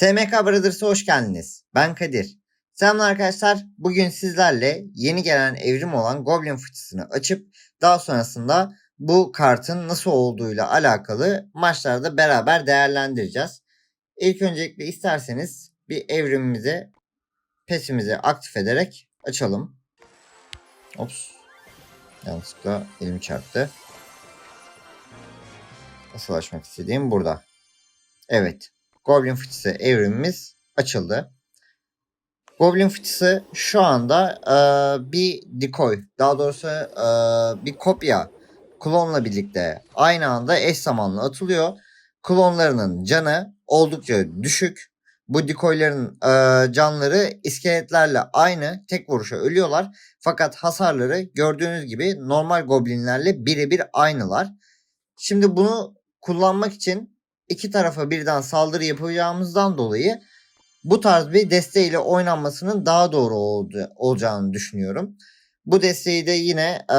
SMK Brothers'a hoş geldiniz. Ben Kadir. Selamlar arkadaşlar. Bugün sizlerle yeni gelen evrim olan Goblin fıçısını açıp daha sonrasında bu kartın nasıl olduğuyla alakalı maçlarda beraber değerlendireceğiz. İlk öncelikle isterseniz bir evrimimizi pesimizi aktif ederek açalım. Ops. Yanlışlıkla elim çarptı. Asıl açmak istediğim burada. Evet. Goblin fıçısı evrimimiz açıldı. Goblin fıçısı şu anda e, bir decoy, daha doğrusu e, bir kopya klonla birlikte aynı anda eş zamanlı atılıyor. Klonlarının canı oldukça düşük. Bu decoyların e, canları iskeletlerle aynı tek vuruşa ölüyorlar. Fakat hasarları gördüğünüz gibi normal goblinlerle birebir aynılar. Şimdi bunu kullanmak için iki tarafa birden saldırı yapacağımızdan dolayı bu tarz bir desteğiyle oynanmasının daha doğru oldu, olacağını düşünüyorum. Bu desteği de yine e,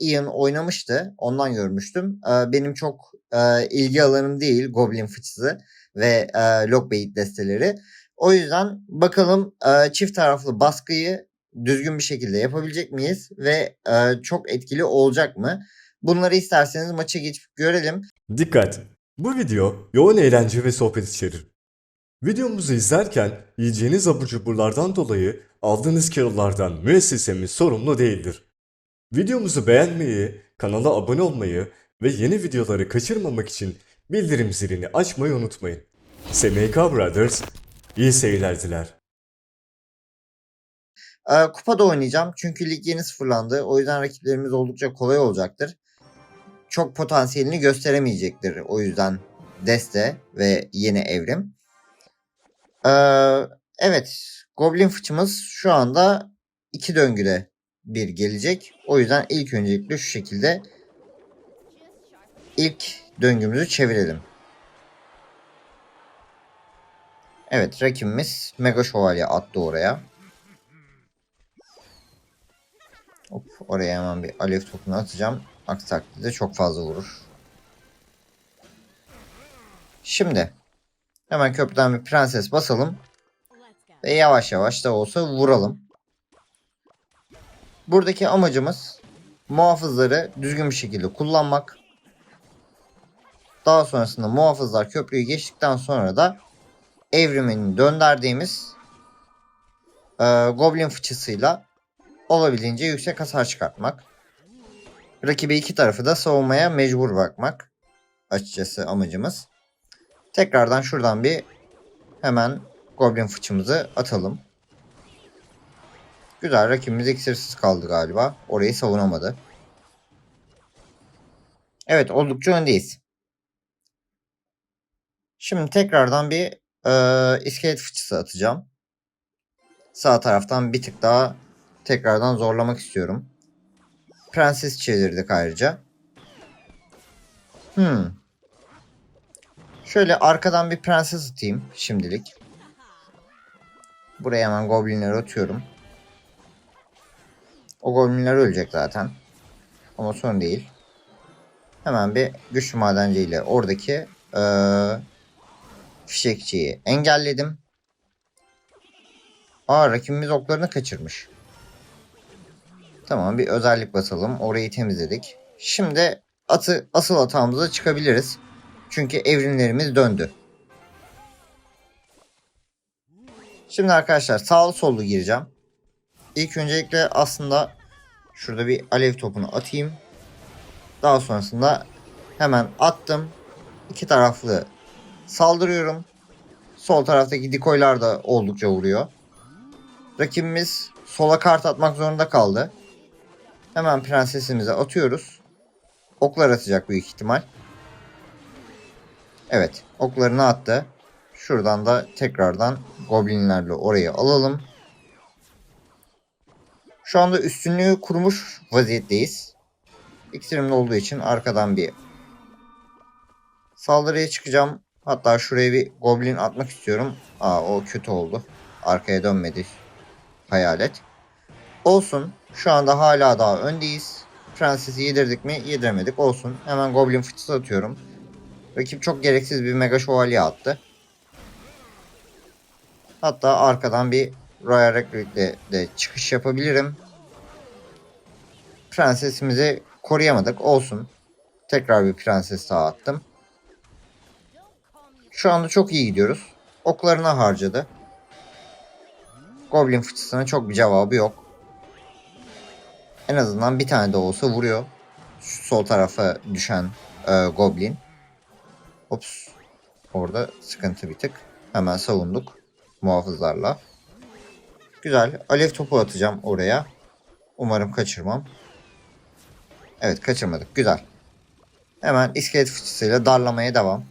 Ian oynamıştı. Ondan görmüştüm. E, benim çok e, ilgi alanım değil Goblin fıçısı ve e, Lockbait desteleri. O yüzden bakalım e, çift taraflı baskıyı düzgün bir şekilde yapabilecek miyiz ve e, çok etkili olacak mı? Bunları isterseniz maça geçip görelim. Dikkat! Bu video yoğun eğlence ve sohbet içerir. Videomuzu izlerken yiyeceğiniz abur cuburlardan dolayı aldığınız kilolardan müessesemiz sorumlu değildir. Videomuzu beğenmeyi, kanala abone olmayı ve yeni videoları kaçırmamak için bildirim zilini açmayı unutmayın. SMK Brothers iyi seyirler diler. Ee, kupada oynayacağım çünkü lig yeni sıfırlandı. O yüzden rakiplerimiz oldukça kolay olacaktır. Çok potansiyelini gösteremeyecektir. O yüzden deste ve yeni evrim. Ee, evet. Goblin fıçımız şu anda iki döngüde bir gelecek. O yüzden ilk öncelikle şu şekilde ilk döngümüzü çevirelim. Evet rakibimiz Mega Şövalye attı oraya. Hop, oraya hemen bir alev topunu atacağım. Aksi takdirde çok fazla vurur. Şimdi hemen köprüden bir prenses basalım. Ve yavaş yavaş da olsa vuralım. Buradaki amacımız muhafızları düzgün bir şekilde kullanmak. Daha sonrasında muhafızlar köprüyü geçtikten sonra da evrimini döndürdüğümüz e, Goblin fıçısıyla olabildiğince yüksek hasar çıkartmak. Rakibi iki tarafı da savunmaya mecbur bırakmak. Açıkçası amacımız. Tekrardan şuradan bir hemen Goblin fıçımızı atalım. Güzel rakibimiz iksirsiz kaldı galiba. Orayı savunamadı. Evet oldukça öndeyiz. Şimdi tekrardan bir e, iskelet fıçısı atacağım. Sağ taraftan bir tık daha tekrardan zorlamak istiyorum. Prenses çevirdik ayrıca. Hmm. Şöyle arkadan bir prenses atayım şimdilik. Buraya hemen goblinleri atıyorum. O goblinler ölecek zaten. Ama sorun değil. Hemen bir güçlü madenci ile oradaki ee, fişekçiyi engelledim. Aa rakibimiz oklarını kaçırmış. Tamam bir özellik basalım. Orayı temizledik. Şimdi atı asıl hatamıza çıkabiliriz. Çünkü evrimlerimiz döndü. Şimdi arkadaşlar sağlı sollu gireceğim. İlk öncelikle aslında şurada bir alev topunu atayım. Daha sonrasında hemen attım. İki taraflı saldırıyorum. Sol taraftaki dikoylar da oldukça vuruyor. Rakibimiz sola kart atmak zorunda kaldı. Hemen prensesimize atıyoruz. Oklar atacak büyük ihtimal. Evet oklarını attı. Şuradan da tekrardan goblinlerle orayı alalım. Şu anda üstünlüğü kurmuş vaziyetteyiz. İksirimli olduğu için arkadan bir saldırıya çıkacağım. Hatta şuraya bir goblin atmak istiyorum. Aa o kötü oldu. Arkaya dönmedi. Hayalet. Olsun. Şu anda hala daha öndeyiz. Prensesi yedirdik mi? Yediremedik. Olsun. Hemen Goblin fıçısı atıyorum. Rakip çok gereksiz bir Mega Şövalye attı. Hatta arkadan bir Royal Recruit'le de çıkış yapabilirim. Prensesimizi koruyamadık. Olsun. Tekrar bir prenses daha attım. Şu anda çok iyi gidiyoruz. Oklarına harcadı. Goblin fıçısına çok bir cevabı yok. En azından bir tane de olsa vuruyor. Şu sol tarafa düşen e, Goblin. Ops. Orada sıkıntı bir tık. Hemen savunduk. Muhafızlarla. Güzel. Alev topu atacağım oraya. Umarım kaçırmam. Evet kaçırmadık. Güzel. Hemen iskelet fıçısıyla darlamaya devam.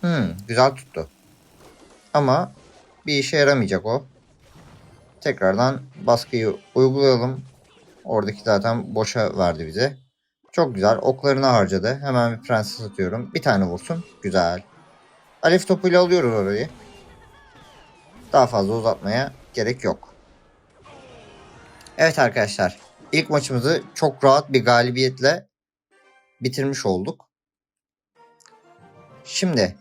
Hmm, güzel tuttu. Ama bir işe yaramayacak o. Tekrardan baskıyı uygulayalım. Oradaki zaten boşa verdi bize. Çok güzel. Oklarını harcadı. Hemen bir prenses atıyorum. Bir tane vursun. Güzel. Alev topuyla alıyoruz orayı. Daha fazla uzatmaya gerek yok. Evet arkadaşlar. İlk maçımızı çok rahat bir galibiyetle bitirmiş olduk. Şimdi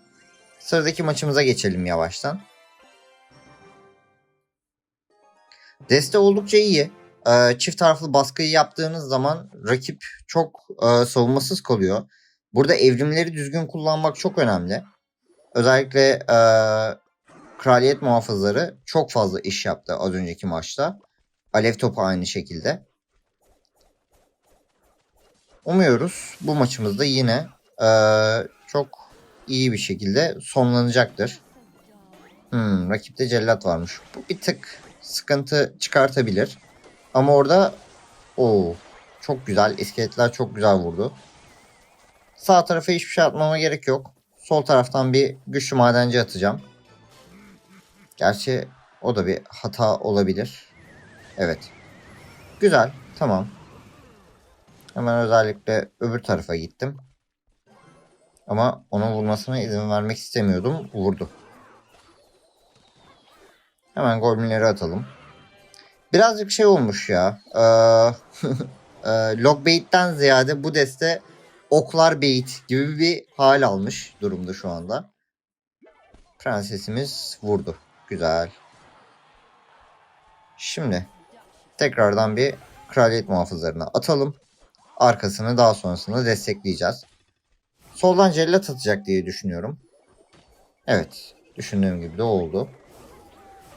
sıradaki maçımıza geçelim yavaştan. Deste oldukça iyi. Ee, çift taraflı baskıyı yaptığınız zaman rakip çok e, savunmasız kalıyor. Burada evrimleri düzgün kullanmak çok önemli. Özellikle e, kraliyet muhafızları çok fazla iş yaptı az önceki maçta. Alev topu aynı şekilde. Umuyoruz bu maçımızda yine e, çok iyi bir şekilde sonlanacaktır. Hmm, rakipte cellat varmış. Bu bir tık sıkıntı çıkartabilir. Ama orada o çok güzel. İskeletler çok güzel vurdu. Sağ tarafa hiçbir şey atmama gerek yok. Sol taraftan bir güçlü madenci atacağım. Gerçi o da bir hata olabilir. Evet. Güzel. Tamam. Hemen özellikle öbür tarafa gittim. Ama onun vurmasına izin vermek istemiyordum. Vurdu. Hemen goblinleri atalım. Birazcık şey olmuş ya. Ee, e, Logbait'ten ziyade bu deste oklar bait gibi bir hal almış durumda şu anda. Prensesimiz vurdu. Güzel. Şimdi tekrardan bir kraliyet muhafızlarına atalım. Arkasını daha sonrasında destekleyeceğiz. Soldan cellat atacak diye düşünüyorum. Evet. Düşündüğüm gibi de oldu.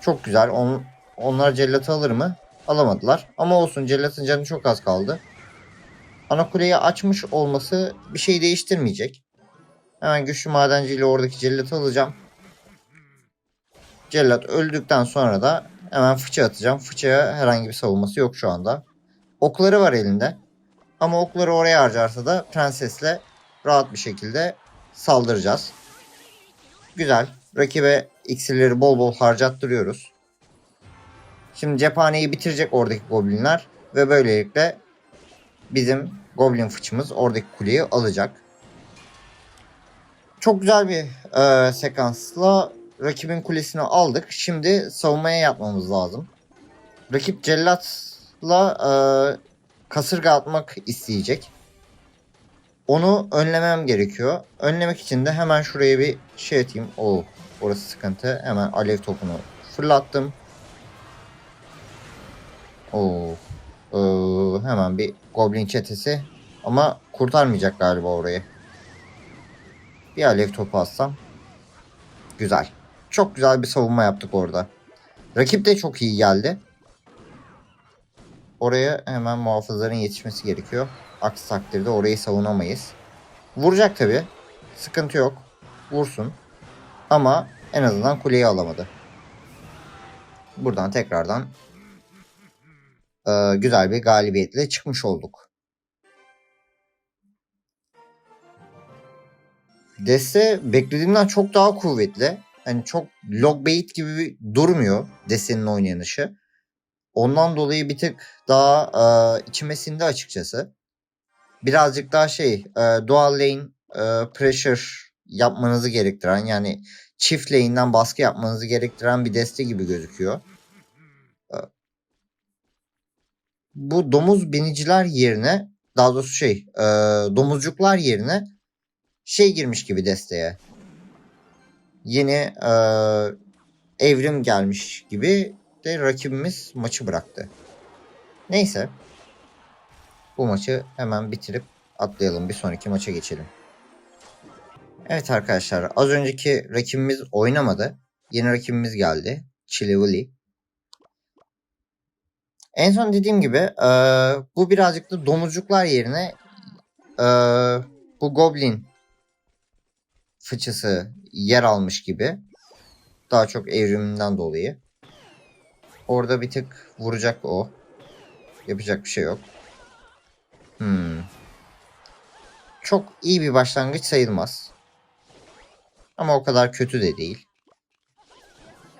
Çok güzel. On, onlar cellatı alır mı? Alamadılar. Ama olsun cellatın canı çok az kaldı. Ana kuleyi açmış olması bir şey değiştirmeyecek. Hemen güçlü madenciyle oradaki cellatı alacağım. Cellat öldükten sonra da hemen fıça atacağım. Fıçaya herhangi bir savunması yok şu anda. Okları var elinde. Ama okları oraya harcarsa da prensesle rahat bir şekilde saldıracağız. Güzel. Rakibe iksirleri bol bol harcattırıyoruz. Şimdi cephaneyi bitirecek oradaki goblinler ve böylelikle bizim goblin fıçımız oradaki kuleyi alacak. Çok güzel bir e, sekansla rakibin kulesini aldık. Şimdi savunmaya yapmamız lazım. Rakip cellatla e, kasırga atmak isteyecek. Onu önlemem gerekiyor. Önlemek için de hemen şuraya bir şey atayım. Oo, orası sıkıntı. Hemen alev topunu fırlattım. Oo, ee, hemen bir goblin çetesi. Ama kurtarmayacak galiba orayı. Bir alev topu atsam. Güzel. Çok güzel bir savunma yaptık orada. Rakip de çok iyi geldi. Oraya hemen muhafızların yetişmesi gerekiyor. Aksi takdirde orayı savunamayız. Vuracak tabi. Sıkıntı yok. Vursun. Ama en azından kuleyi alamadı. Buradan tekrardan e, güzel bir galibiyetle çıkmış olduk. Deste beklediğimden çok daha kuvvetli. Hani çok logbait gibi durmuyor Deste'nin oynanışı. Ondan dolayı bir tık daha e, içime sindi açıkçası. Birazcık daha şey e, dual lane e, pressure yapmanızı gerektiren yani çift lane'den baskı yapmanızı gerektiren bir deste gibi gözüküyor. E, bu domuz biniciler yerine daha doğrusu şey e, domuzcuklar yerine şey girmiş gibi desteye. Yeni e, evrim gelmiş gibi de rakibimiz maçı bıraktı. Neyse. Bu maçı hemen bitirip atlayalım. Bir sonraki maça geçelim. Evet arkadaşlar az önceki rakibimiz oynamadı. Yeni rakibimiz geldi. Chilivili. En son dediğim gibi eee, bu birazcık da domuzcuklar yerine eee, bu Goblin fıçısı yer almış gibi. Daha çok evriminden dolayı. Orada bir tık vuracak o. Yapacak bir şey yok. Hmm. Çok iyi bir başlangıç sayılmaz. Ama o kadar kötü de değil.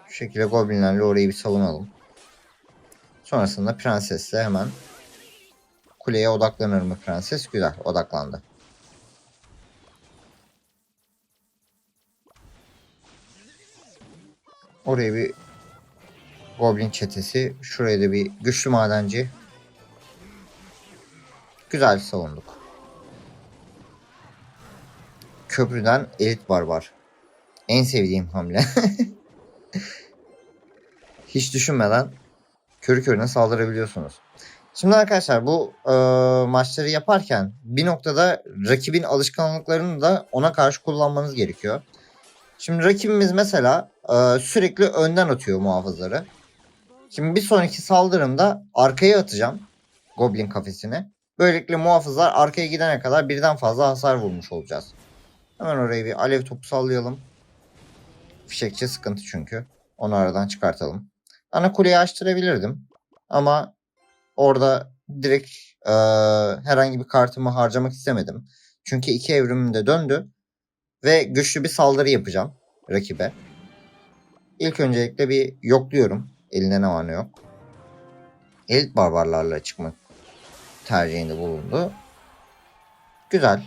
Şu şekilde goblinlerle orayı bir savunalım. Sonrasında prensesle hemen kuleye odaklanır mı prenses? Güzel odaklandı. Oraya bir goblin çetesi. Şuraya da bir güçlü madenci. Güzel savunduk. Köprüden elit barbar. En sevdiğim hamle. Hiç düşünmeden körü körüne saldırabiliyorsunuz. Şimdi arkadaşlar bu e, maçları yaparken bir noktada rakibin alışkanlıklarını da ona karşı kullanmanız gerekiyor. Şimdi rakibimiz mesela e, sürekli önden atıyor muhafızları. Şimdi bir sonraki saldırımda arkaya atacağım Goblin kafesine. Böylelikle muhafızlar arkaya gidene kadar birden fazla hasar vurmuş olacağız. Hemen oraya bir alev topu sallayalım. Fişekçi sıkıntı çünkü. Onu aradan çıkartalım. Ana kuleyi açtırabilirdim. Ama orada direkt e, herhangi bir kartımı harcamak istemedim. Çünkü iki evrimim de döndü. Ve güçlü bir saldırı yapacağım rakibe. İlk öncelikle bir yokluyorum. Elinde ne var ne yok. Elit barbarlarla çıkmak tercihinde bulundu. Güzel.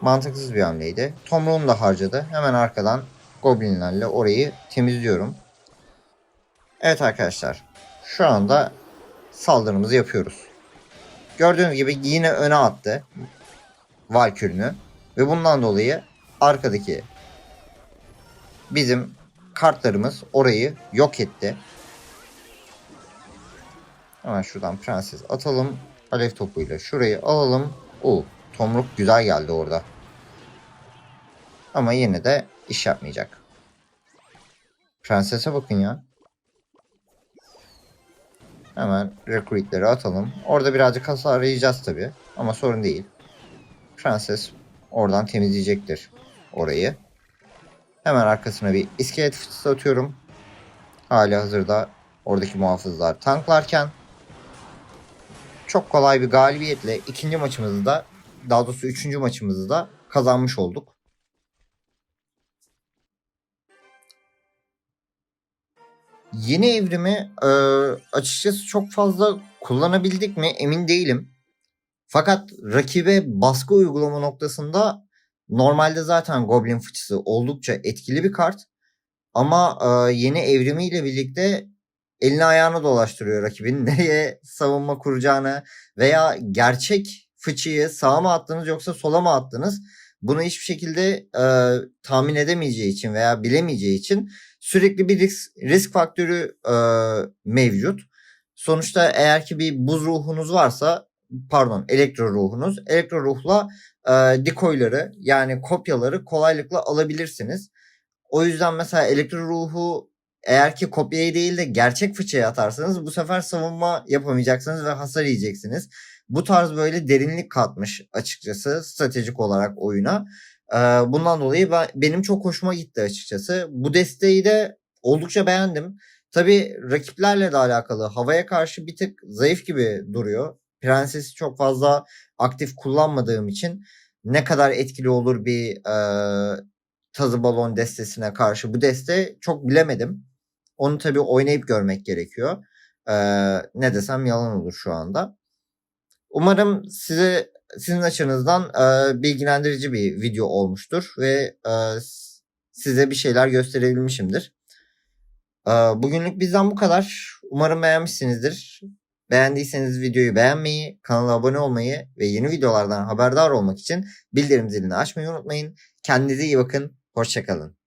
Mantıksız bir hamleydi. Tomruğunu da harcadı. Hemen arkadan goblinlerle orayı temizliyorum. Evet arkadaşlar. Şu anda saldırımızı yapıyoruz. Gördüğünüz gibi yine öne attı. Valkürünü. Ve bundan dolayı arkadaki bizim kartlarımız orayı yok etti. Hemen şuradan prenses atalım. Alev topuyla şurayı alalım. O tomruk güzel geldi orada. Ama yine de iş yapmayacak. Prensese bakın ya. Hemen recruitleri atalım. Orada birazcık hasar arayacağız tabi. Ama sorun değil. Prenses oradan temizleyecektir orayı. Hemen arkasına bir iskelet fıçısı atıyorum. Hali hazırda oradaki muhafızlar tanklarken çok kolay bir galibiyetle ikinci maçımızı da daha doğrusu üçüncü maçımızı da kazanmış olduk. Yeni evrimi e, açıkçası çok fazla kullanabildik mi emin değilim. Fakat rakibe baskı uygulama noktasında normalde zaten Goblin fıçısı oldukça etkili bir kart. Ama e, yeni evrimiyle birlikte elini ayağını dolaştırıyor rakibin. Nereye savunma kuracağını veya gerçek fıçıyı sağa mı attınız yoksa sola mı attınız? Bunu hiçbir şekilde e, tahmin edemeyeceği için veya bilemeyeceği için sürekli bir risk, risk faktörü e, mevcut. Sonuçta eğer ki bir buz ruhunuz varsa pardon elektro ruhunuz elektro ruhla e, decoyları yani kopyaları kolaylıkla alabilirsiniz. O yüzden mesela elektro ruhu eğer ki kopyayı değil de gerçek fıçıya atarsanız bu sefer savunma yapamayacaksınız ve hasar yiyeceksiniz. Bu tarz böyle derinlik katmış açıkçası stratejik olarak oyuna. Bundan dolayı ben, benim çok hoşuma gitti açıkçası. Bu desteği de oldukça beğendim. Tabi rakiplerle de alakalı havaya karşı bir tık zayıf gibi duruyor. Prensesi çok fazla aktif kullanmadığım için ne kadar etkili olur bir e, tazı balon destesine karşı bu deste çok bilemedim. Onu tabii oynayıp görmek gerekiyor. Ee, ne desem yalan olur şu anda. Umarım size sizin açınızdan e, bilgilendirici bir video olmuştur ve e, size bir şeyler gösterebilmişimdir. E, bugünlük bizden bu kadar. Umarım beğenmişsinizdir. Beğendiyseniz videoyu beğenmeyi, kanala abone olmayı ve yeni videolardan haberdar olmak için bildirim zilini açmayı unutmayın. Kendinize iyi bakın. Hoşçakalın.